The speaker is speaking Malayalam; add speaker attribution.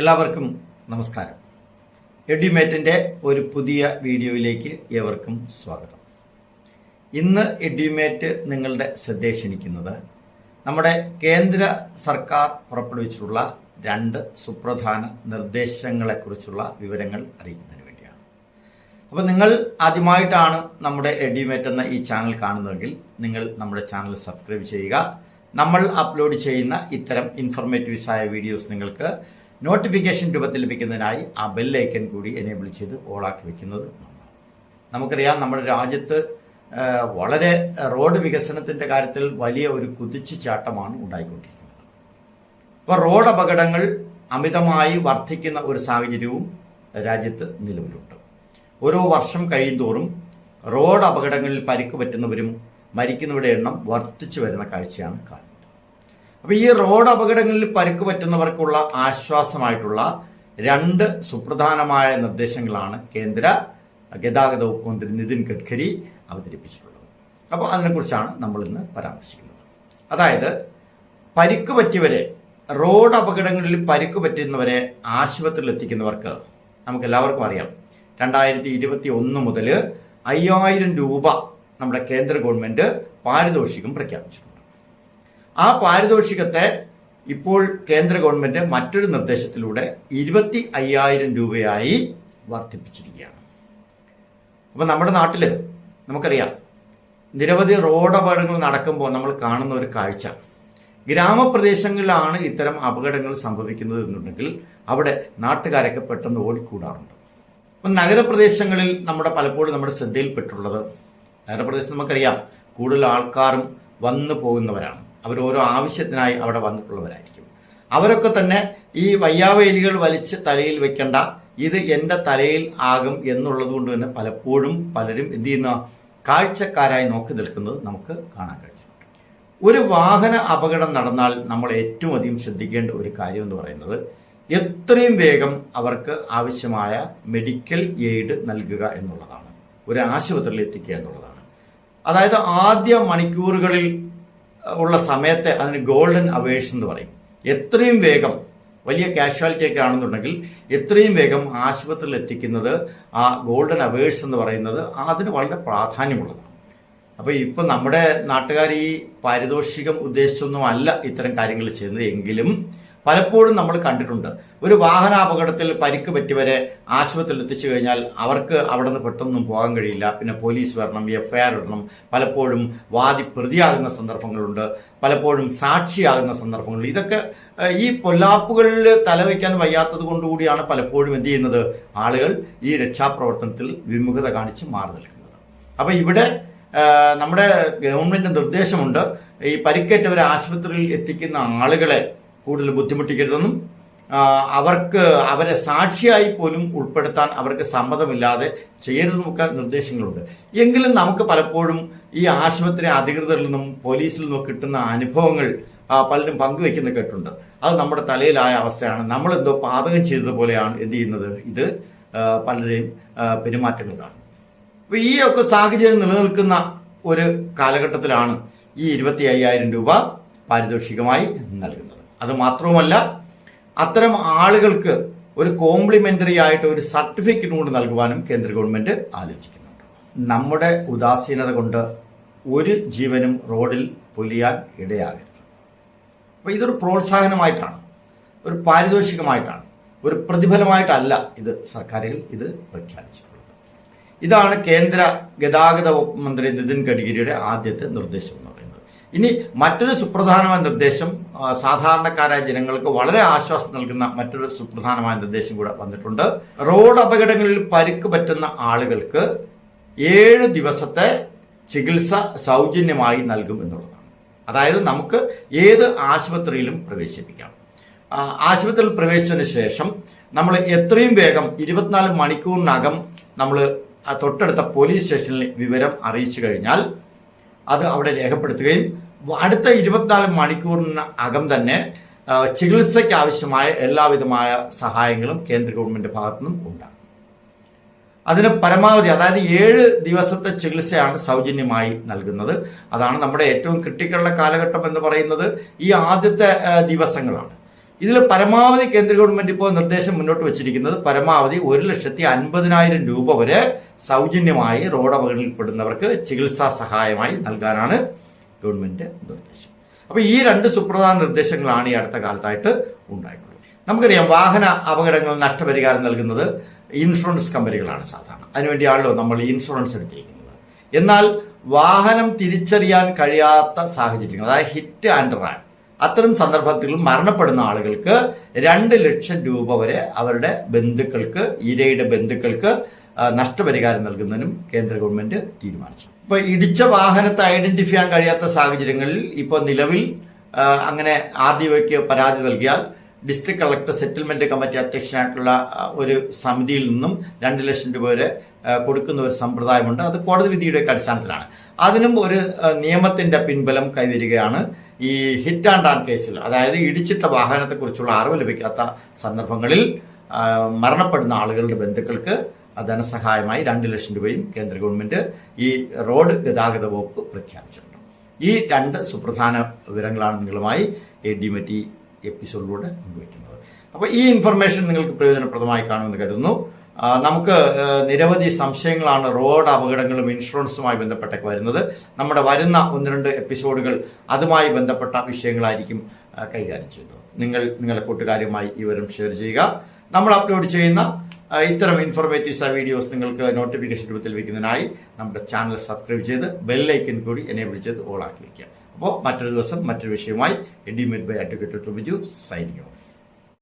Speaker 1: എല്ലാവർക്കും നമസ്കാരം. എഡ്യൂമേറ്റിന്റെ ഒരു പുതിയ വീഡിയോയിലേക്ക് ഏവർക്കും സ്വാഗതം. ഇന്ന് എഡ്യൂമേറ്റ് നിങ്ങളുടെ ശ്രദ്ധയെ ക്ഷണിക്കുന്നത് നമ്മുടെ കേന്ദ്ര സർക്കാർ പുറപ്പെടുവിച്ചിട്ടുള്ള രണ്ട് സുപ്രധാന നിർദ്ദേശങ്ങളെക്കുറിച്ചുള്ള വിവരങ്ങൾ അറിയിക്കുന്നതിന് വേണ്ടിയാണ്. അപ്പോൾ നിങ്ങൾ ആദ്യമായിട്ടാണ് നമ്മുടെ എഡ്യൂമേറ്റ് എന്ന ഈ ചാനൽ കാണുന്നതെങ്കിൽ നിങ്ങൾ നമ്മുടെ ചാനൽ സബ്സ്ക്രൈബ് ചെയ്യുക. നമ്മൾ അപ്ലോഡ് ചെയ്യുന്ന ഇത്തരം ഇൻഫർമേറ്റീവ്സായ വീഡിയോസ് നിങ്ങൾക്ക് നോട്ടിഫിക്കേഷൻ രൂപത്തിൽ ലഭിക്കുന്നതിനായി ആ ബെല്ലൈക്കൻ കൂടി എനേബിൾ ചെയ്ത് ഓളാക്കി വെക്കുന്നത് നമുക്കറിയാം നമ്മുടെ രാജ്യത്ത് വളരെ റോഡ് വികസനത്തിന്റെ കാര്യത്തിൽ വലിയ ഒരു കുതിച്ചുചാട്ടമാണ് ഉണ്ടായിക്കൊണ്ടിരിക്കുന്നത്. ഇപ്പോൾ റോഡ് അപകടങ്ങൾ അമിതമായി വർദ്ധിക്കുന്ന ഒരു സാഹചര്യവും രാജ്യത്ത് നിലവിലുണ്ട്. ഓരോ വർഷം കഴിയുന്തോറും റോഡ് അപകടങ്ങളിൽ പരിക്ക് പറ്റുന്നവരും മരിക്കുന്നവരുടെ എണ്ണം വർദ്ധിച്ചു വരുന്ന കാഴ്ചയാണ് കാണുന്നത്. അപ്പോൾ ഈ റോഡ് അപകടങ്ങളിൽ പരുക്ക് പറ്റുന്നവർക്കുള്ള ആശ്വാസമായിട്ടുള്ള രണ്ട് സുപ്രധാനമായ നിർദ്ദേശങ്ങളാണ് കേന്ദ്ര ഗതാഗത വകുപ്പ് മന്ത്രി നിതിൻ ഗഡ്കരി അവതരിപ്പിച്ചിട്ടുള്ളത്. അപ്പോൾ അതിനെക്കുറിച്ചാണ് നമ്മൾ ഇന്ന് പരാമർശിക്കുന്നത്. അതായത് പരിക്ക് പറ്റിയവരെ റോഡ് അപകടങ്ങളിൽ പരിക്ക് പറ്റുന്നവരെ ആശുപത്രിയിൽ എത്തിക്കുന്നവർക്ക് നമുക്ക് എല്ലാവർക്കും അറിയാം. രണ്ടായിരത്തി ഇരുപത്തി ഒന്ന് മുതൽ അയ്യായിരം രൂപ നമ്മുടെ കേന്ദ്ര ഗവൺമെന്റ് പാരിതോഷികം പ്രഖ്യാപിച്ചിട്ടുണ്ട്. ആ പാരിതോഷികത്തെ ഇപ്പോൾ കേന്ദ്ര ഗവൺമെന്റ് മറ്റൊരു നിർദ്ദേശത്തിലൂടെ ഇരുപത്തി അയ്യായിരം രൂപയായി വർദ്ധിപ്പിച്ചിരിക്കുകയാണ്. അപ്പോൾ നമ്മുടെ നാട്ടിൽ നമുക്കറിയാം നിരവധി റോഡപകടങ്ങൾ നടക്കുമ്പോൾ നമ്മൾ കാണുന്ന ഒരു കാഴ്ച. ഗ്രാമപ്രദേശങ്ങളിലാണ് ഇത്തരം അപകടങ്ങൾ സംഭവിക്കുന്നത് എന്നുണ്ടെങ്കിൽ അവിടെ നാട്ടുകാരൊക്കെ പെട്ടെന്ന് ഓടിക്കൂടാറുണ്ട്. അപ്പം നഗരപ്രദേശങ്ങളിൽ നമ്മുടെ പലപ്പോഴും നമ്മുടെ ശ്രദ്ധയിൽപ്പെട്ടുള്ളത് നഗരപ്രദേശത്ത് നമുക്കറിയാം കൂടുതൽ ആൾക്കാരും വന്നു പോകുന്നവരാണ്. അവർ ഓരോ ആവശ്യത്തിനായി അവിടെ വന്നിട്ടുള്ളവരായിരിക്കും. അവരൊക്കെ തന്നെ ഈ വയ്യാവേലികൾ വലിച്ച് തലയിൽ വെക്കേണ്ട ഇത് എന്റെ തലയിൽ ആകും എന്നുള്ളത് കൊണ്ട് തന്നെ പലപ്പോഴും പലരും എന്ത് ചെയ്യുന്ന കാഴ്ചക്കാരായി നോക്കി നിൽക്കുന്നത് നമുക്ക് കാണാൻ കഴിയും. ഒരു വാഹന അപകടം നടന്നാൽ നമ്മൾ ഏറ്റവും അധികം ശ്രദ്ധിക്കേണ്ട ഒരു കാര്യം എന്ന് പറയുന്നത് എത്രയും വേഗം അവർക്ക് ആവശ്യമായ മെഡിക്കൽ എയ്ഡ് നൽകുക എന്നുള്ളതാണ്. ഒരു ആശുപത്രിയിൽ എത്തിക്കുക എന്നുള്ളതാണ്. അതായത് ആദ്യ മണിക്കൂറുകളിൽ ഉള്ള സമയത്തെ അതിന് ഗോൾഡൻ അവേഴ്സ് എന്ന് പറയും. എത്രയും വേഗം വലിയ കാഷ്വാലിറ്റി ഒക്കെ ആണെന്നുണ്ടെങ്കിൽ എത്രയും വേഗം ആശുപത്രിയിൽ എത്തിക്കുന്നത് ആ ഗോൾഡൻ അവേഴ്സ് എന്ന് പറയുന്നത് അതിന് വളരെ പ്രാധാന്യമുള്ളതാണ്. അപ്പോൾ ഇപ്പം നമ്മുടെ നാട്ടുകാർ ഈ പാരിതോഷികം ഉദ്ദേശിച്ചൊന്നും അല്ല ഇത്തരം കാര്യങ്ങൾ ചെയ്യുന്നത് എങ്കിലും പലപ്പോഴും നമ്മൾ കണ്ടിട്ടുണ്ട്. ഒരു വാഹനാപകടത്തിൽ പരിക്ക് പറ്റിയവരെ ആശുപത്രിയിൽ എത്തിച്ചു കഴിഞ്ഞാൽ അവർക്ക് അവിടെ നിന്ന് പെട്ടെന്നൊന്നും പോകാൻ കഴിയില്ല. പിന്നെ പോലീസ് വരണം എഫ് ഐ ആർ ഇടണം. പലപ്പോഴും വാദി പ്രതിയാകുന്ന സന്ദർഭങ്ങളുണ്ട്. പലപ്പോഴും സാക്ഷിയാകുന്ന സന്ദർഭങ്ങളുണ്ട് ഇതൊക്കെ ഈ പൊല്ലാപ്പുകളിൽ തലവയ്ക്കാൻ വയ്യാത്തത് കൊണ്ടുകൂടിയാണ് പലപ്പോഴും എന്ത് ചെയ്യുന്നത്? ആളുകൾ ഈ രക്ഷാപ്രവർത്തനത്തിൽ വിമുഖത കാണിച്ച് മാറി നിൽക്കുന്നത്. അപ്പോൾ ഇവിടെ നമ്മുടെ ഗവൺമെന്റ് നിർദ്ദേശമുണ്ട് ഈ പരിക്കേറ്റവരെ ആശുപത്രിയിൽ എത്തിക്കുന്ന ആളുകളെ കൂടുതൽ ബുദ്ധിമുട്ടിക്കരുതെന്നും അവർക്ക് അവരെ സാക്ഷിയായി പോലും ഉൾപ്പെടുത്താൻ അവർക്ക് സമ്മതമില്ലാതെ ചെയ്യരുതെന്നൊക്കെ നിർദ്ദേശങ്ങളുണ്ട്. എങ്കിലും നമുക്ക് പലപ്പോഴും ഈ ആശുപത്രി അധികൃതരിൽ നിന്നും പോലീസിൽ നിന്നും കിട്ടുന്ന അനുഭവങ്ങൾ പലരും പങ്കുവെക്കുന്ന കേട്ടുണ്ട് അത് നമ്മുടെ തലയിലായ അവസ്ഥയാണ്. നമ്മൾ എന്തോ പാതകം ചെയ്തതുപോലെയാണ് എന്ത് ചെയ്യുന്നത്? ഇത് പലരെയും പെരുമാറ്റങ്ങളാണ് പെരുമാറ്റങ്ങൾ കാണും. അപ്പൊ ഈ ഒക്കെ സാഹചര്യം നിലനിൽക്കുന്ന ഒരു കാലഘട്ടത്തിലാണ് ഈ ഇരുപത്തി അയ്യായിരം രൂപ പാരിതോഷികമായി നൽകുന്നത്. അത് മാത്രവുമല്ല അത്തരം ആളുകൾക്ക് ഒരു കോംപ്ലിമെന്ററി ആയിട്ട് ഒരു സർട്ടിഫിക്കറ്റ് കൂടി നൽകുവാനും കേന്ദ്ര ഗവൺമെന്റ് ആലോചിക്കുന്നുണ്ട്. നമ്മുടെ ഉദാസീനത കൊണ്ട് ഒരു ജീവനും റോഡിൽ പൊലിയാൻ ഇടയാകരുത്. അപ്പോൾ ഇതൊരു പ്രോത്സാഹനമായിട്ടാണ് ഒരു പാരിതോഷികമായിട്ടാണ് ഒരു പ്രതിഫലമായിട്ടല്ല ഇത് സർക്കാരിൽ ഇത് പ്രഖ്യാപിച്ചിട്ടുള്ളത്. ഇതാണ് കേന്ദ്ര ഗതാഗത മന്ത്രി നിതിൻ ഗഡ്കരിയുടെ ആദ്യത്തെ നിർദ്ദേശം ഇനി മറ്റൊരു സുപ്രധാനമായ നിർദ്ദേശം സാധാരണക്കാരായ ജനങ്ങൾക്ക് വളരെ ആശ്വാസം നൽകുന്ന മറ്റൊരു സുപ്രധാനമായ നിർദ്ദേശം കൂടെ വന്നിട്ടുണ്ട്. റോഡ് അപകടങ്ങളിൽ പരിക്ക് പറ്റുന്ന ആളുകൾക്ക് ഏഴ് ദിവസത്തെ ചികിത്സ സൗജന്യമായി നൽകും എന്നുള്ളതാണ്. അതായത് നമുക്ക് ഏത് ആശുപത്രിയിലും പ്രവേശിപ്പിക്കാം. ആശുപത്രിയിൽ പ്രവേശിച്ചതിന് ശേഷം നമ്മൾ എത്രയും വേഗം ഇരുപത്തിനാല് മണിക്കൂറിനകം നമ്മൾ തൊട്ടടുത്ത പോലീസ് സ്റ്റേഷനിൽ വിവരം അറിയിച്ചു കഴിഞ്ഞാൽ അത് അവിടെ രേഖപ്പെടുത്തുകയും അടുത്ത ഇരുപത്തിനാല് മണിക്കൂറിന് അകം തന്നെ ചികിത്സയ്ക്ക് ആവശ്യമായ എല്ലാവിധമായ സഹായങ്ങളും കേന്ദ്ര ഗവൺമെന്റ് ഭാഗത്തു നിന്നും ഉണ്ടാകും. അതിന് പരമാവധി അതായത് ഏഴ് ദിവസത്തെ ചികിത്സയാണ് സൗജന്യമായി നൽകുന്നത്. അതാണ് നമ്മുടെ ഏറ്റവും ക്രിട്ടിക്കലുള്ള കാലഘട്ടം എന്ന് പറയുന്നത്. ഈ ആദ്യത്തെ ദിവസങ്ങളാണ്. ഇതിൽ പരമാവധി കേന്ദ്ര ഗവൺമെന്റ് ഇപ്പോൾ നിർദ്ദേശം മുന്നോട്ട് വെച്ചിരിക്കുന്നത് പരമാവധി ഒരു ലക്ഷത്തി അൻപതിനായിരം രൂപ വരെ സൗജന്യമായി റോഡ് അപകടങ്ങളിൽപ്പെടുന്നവർക്ക് ചികിത്സാ സഹായമായി നൽകാനാണ് ഗവൺമെന്റ് നിർദ്ദേശം. അപ്പോൾ ഈ രണ്ട് സുപ്രധാന നിർദ്ദേശങ്ങളാണ് ഈ അടുത്ത കാലത്തായിട്ട് ഉണ്ടായിട്ടുള്ളത്. നമുക്കറിയാം വാഹന അപകടങ്ങൾ നഷ്ടപരിഹാരം നൽകുന്നത് ഇൻഷുറൻസ് കമ്പനികളാണ് സാധാരണ. അതിനുവേണ്ടിയാണല്ലോ നമ്മൾ ഇൻഷുറൻസ് എടുത്തിരിക്കുന്നത്. എന്നാൽ വാഹനം തിരിച്ചറിയാൻ കഴിയാത്ത സാഹചര്യങ്ങൾ അതായത് ഹിറ്റ് ആൻഡ് റാൻ അത്തരം സന്ദർഭത്തിൽ മരണപ്പെടുന്ന ആളുകൾക്ക് രണ്ട് ലക്ഷം രൂപ വരെ അവരുടെ ബന്ധുക്കൾക്ക് ഇരയുടെ ബന്ധുക്കൾക്ക് നഷ്ടപരിഹാരം നൽകുന്നതിനും കേന്ദ്ര ഗവൺമെന്റ് തീരുമാനിച്ചു. ഇപ്പൊ ഇടിച്ച വാഹനത്തെ ഐഡന്റിഫൈ ചെയ്യാൻ കഴിയാത്ത സാഹചര്യങ്ങളിൽ ഇപ്പോൾ നിലവിൽ അങ്ങനെ ആർ ഡി ഒക്ക് പരാതി നൽകിയാൽ ഡിസ്ട്രിക്ട് കളക്ടർ സെറ്റിൽമെന്റ് കമ്മിറ്റി അധ്യക്ഷനായിട്ടുള്ള ഒരു സമിതിയിൽ നിന്നും രണ്ട് ലക്ഷം രൂപ വരെ കൊടുക്കുന്ന ഒരു സമ്പ്രദായമുണ്ട്. അത് കോടതി വിധിയുടെ അടിസ്ഥാനത്തിലാണ്. അതിനും ഒരു നിയമത്തിന്റെ പിൻബലം കൈവരികയാണ് ഈ ഹിറ്റ് ആൻഡ് ആൺ കേസിൽ അതായത് ഇടിച്ചിട്ട വാഹനത്തെക്കുറിച്ചുള്ള അറിവ് ലഭിക്കാത്ത സന്ദർഭങ്ങളിൽ മരണപ്പെടുന്ന ആളുകളുടെ ബന്ധുക്കൾക്ക് ധനസഹായമായി രണ്ട് ലക്ഷം രൂപയും കേന്ദ്ര ഗവൺമെന്റ് ഈ റോഡ് ഗതാഗത വകുപ്പ് പ്രഖ്യാപിച്ചിട്ടുണ്ട്. ഈ രണ്ട് സുപ്രധാന വിവരങ്ങളാണ് നിങ്ങളുമായി എ ഡി മറ്റി എപ്പിസോഡിലൂടെ പങ്കുവയ്ക്കുന്നത്. അപ്പോൾ ഈ ഇൻഫർമേഷൻ നിങ്ങൾക്ക് പ്രയോജനപ്രദമായി കാണുമെന്ന് കരുതുന്നു. നമുക്ക് നിരവധി സംശയങ്ങളാണ് റോഡ് അപകടങ്ങളും ഇൻഷുറൻസുമായി ബന്ധപ്പെട്ടൊക്കെ വരുന്നത്. നമ്മുടെ വരുന്ന ഒന്ന് രണ്ട് എപ്പിസോഡുകൾ അതുമായി ബന്ധപ്പെട്ട വിഷയങ്ങളായിരിക്കും കൈകാര്യം ചെയ്യുന്നത്. നിങ്ങൾ നിങ്ങളുടെ കൂട്ടുകാരുമായി ഈ വിവരം ഷെയർ ചെയ്യുക. നമ്മൾ അപ്ലോഡ് ചെയ്യുന്ന ഇത്തരം ഇൻഫോർമേറ്റീവ്സ് വീഡിയോസ് നിങ്ങൾക്ക് നോട്ടിഫിക്കേഷൻ രൂപത്തിൽ വയ്ക്കുന്നതിനായി നമ്മുടെ ചാനൽ സബ്സ്ക്രൈബ് ചെയ്ത് ബെല്ലൈക്കൻ കൂടി എനേബിൾ ചെയ്ത് ആക്കി വയ്ക്കുക അപ്പോൾ മറ്റൊരു ദിവസം മറ്റൊരു വിഷയമായി എഡിമേഡ് by advocate Biju signing off